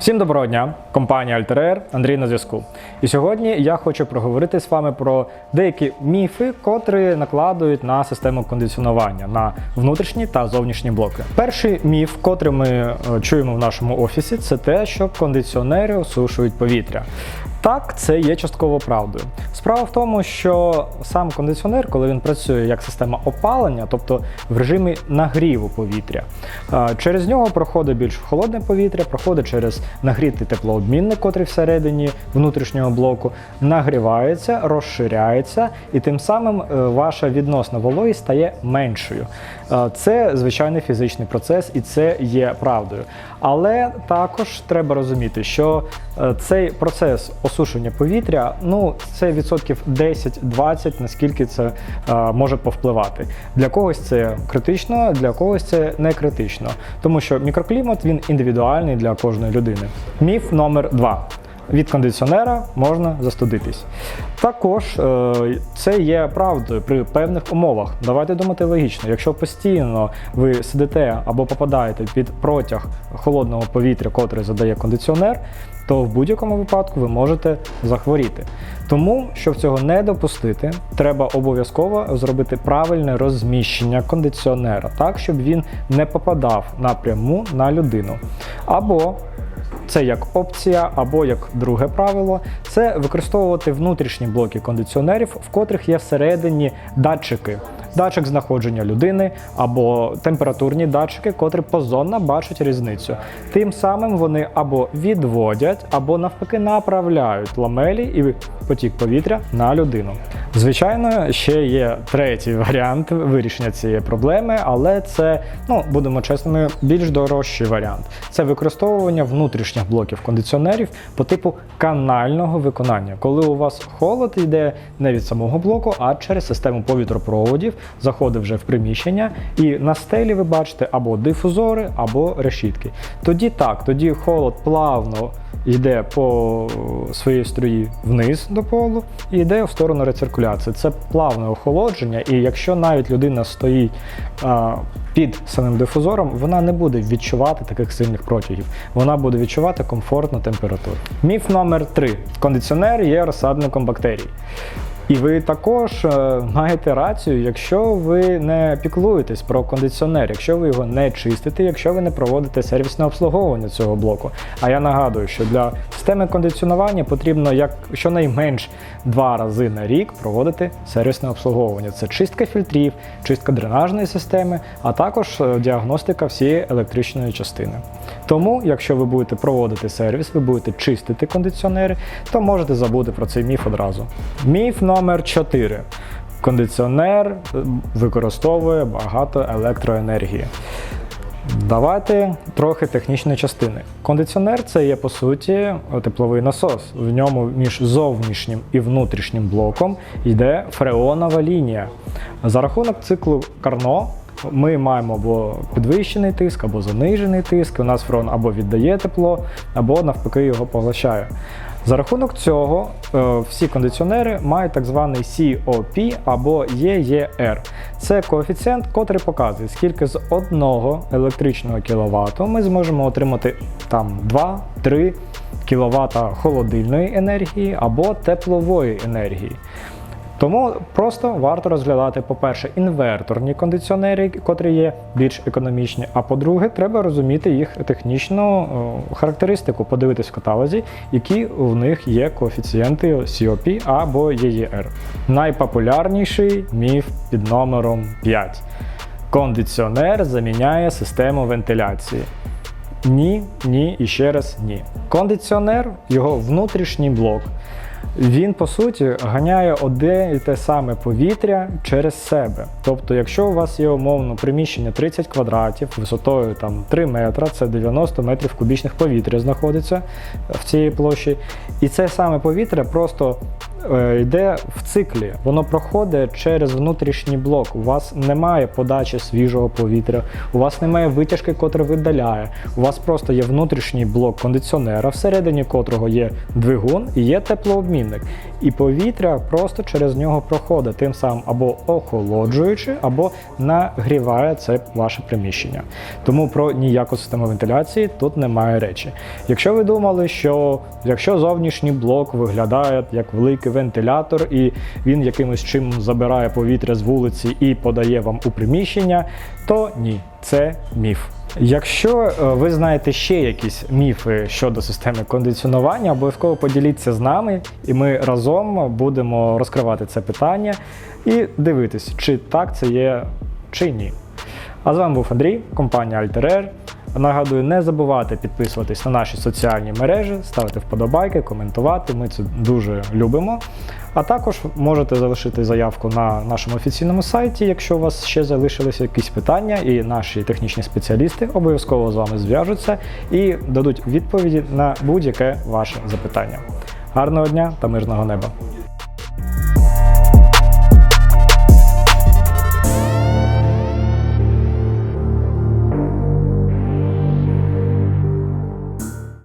Всім доброго дня! Компанія Альтерер, Андрій на зв'язку. І сьогодні я хочу проговорити з вами про деякі міфи, котрі накладують на систему кондиціонування на внутрішні та зовнішні блоки. Перший міф, котрий ми е, чуємо в нашому офісі, це те, що кондиціонери осушують повітря. Так, це є частково правдою. Справа в тому, що сам кондиціонер, коли він працює як система опалення, тобто в режимі нагріву повітря, через нього проходить більш холодне повітря, проходить через нагрітий теплообмінник, котрий всередині внутрішнього блоку, нагрівається, розширяється, і тим самим е, ваша відносна вологість стає меншою. Це звичайний фізичний процес, і це є правдою. Але також треба розуміти, що е, цей процес осушення повітря, ну це відсотків 10-20, наскільки це е, може повпливати. Для когось це критично, для когось це не критично, тому що мікроклімат він індивідуальний для кожної людини. Міф номер два. Від кондиціонера можна застудитись. Також е, це є правдою при певних умовах. Давайте думати логічно. Якщо постійно ви сидите або попадаєте під протяг холодного повітря, котре задає кондиціонер, то в будь-якому випадку ви можете захворіти. Тому, щоб цього не допустити, треба обов'язково зробити правильне розміщення кондиціонера, так щоб він не попадав напряму на людину. Або це як опція, або як друге правило, це використовувати внутрішні блоки кондиціонерів, в котрих є всередині датчики. Датчик знаходження людини або температурні датчики, котрі позонно бачать різницю. Тим самим вони або відводять, або навпаки направляють ламелі і потік повітря на людину. Звичайно, ще є третій варіант вирішення цієї проблеми, але це, ну будемо чесними, більш дорожчий варіант. Це використовування внутрішніх блоків кондиціонерів по типу канального виконання, коли у вас холод йде не від самого блоку, а через систему повітропроводів, заходить вже в приміщення, і на стелі ви бачите або дифузори, або решітки. Тоді так, тоді холод плавно йде по своїй струї вниз до полу і йде в сторону рециркуляції. Це плавне охолодження, і якщо навіть людина стоїть а, під самим дифузором, вона не буде відчувати таких сильних протягів. Вона буде відчувати комфортну температуру. Міф номер 3. Кондиціонер є розсадником бактерій. І ви також е, маєте рацію, якщо ви не піклуєтесь про кондиціонер, якщо ви його не чистите, якщо ви не проводите сервісне обслуговування цього блоку. А я нагадую, що для системи кондиціонування потрібно як щонайменш два рази на рік проводити сервісне обслуговування. Це чистка фільтрів, чистка дренажної системи, а також е, діагностика всієї електричної частини. Тому, якщо ви будете проводити сервіс, ви будете чистити кондиціонери, то можете забути про цей міф одразу. Міф номер 4. Кондиціонер використовує багато електроенергії. Давайте трохи технічної частини. Кондиціонер це є по суті тепловий насос. В ньому між зовнішнім і внутрішнім блоком йде фреонова лінія. За рахунок циклу Карно ми маємо або підвищений тиск, або занижений тиск. У нас фреон або віддає тепло, або навпаки його поглощає. За рахунок цього е, всі кондиціонери мають так званий COP або EER. Це коефіцієнт, котрий показує, скільки з одного електричного кіловату ми зможемо отримати там 2-3 кВт холодильної енергії або теплової енергії. Тому просто варто розглядати, по-перше, інверторні кондиціонери, котрі є більш економічні. А по-друге, треба розуміти їх технічну характеристику, подивитись в каталозі, які в них є коефіцієнти COP або EER. Найпопулярніший міф під номером 5. Кондиціонер заміняє систему вентиляції. Ні, ні і ще раз ні. Кондиціонер, його внутрішній блок. Він по суті ганяє одне і те саме повітря через себе. Тобто, якщо у вас є умовно приміщення 30 квадратів висотою там 3 метра, це 90 метрів кубічних повітря знаходиться в цій площі, і це саме повітря просто йде в циклі, воно проходить через внутрішній блок. У вас немає подачі свіжого повітря, у вас немає витяжки, котра видаляє. У вас просто є внутрішній блок кондиціонера, всередині котрого є двигун і є теплообмінник. І повітря просто через нього проходить, тим самим або охолоджуючи, або нагріває це ваше приміщення. Тому про ніяку систему вентиляції тут немає речі. Якщо ви думали, що якщо зовнішній блок виглядає як великий вентилятор, і він якимось чином забирає повітря з вулиці і подає вам у приміщення, то ні, це міф. Якщо е, ви знаєте ще якісь міфи щодо системи кондиціонування, обов'язково поділіться з нами, і ми разом будемо розкривати це питання і дивитись, чи так це є, чи ні. А з вами був Андрій, компанія Alter Нагадую, не забувайте підписуватись на наші соціальні мережі, ставити вподобайки, коментувати. Ми це дуже любимо. А також можете залишити заявку на нашому офіційному сайті, якщо у вас ще залишилися якісь питання, і наші технічні спеціалісти обов'язково з вами зв'яжуться і дадуть відповіді на будь-яке ваше запитання. Гарного дня та мирного неба!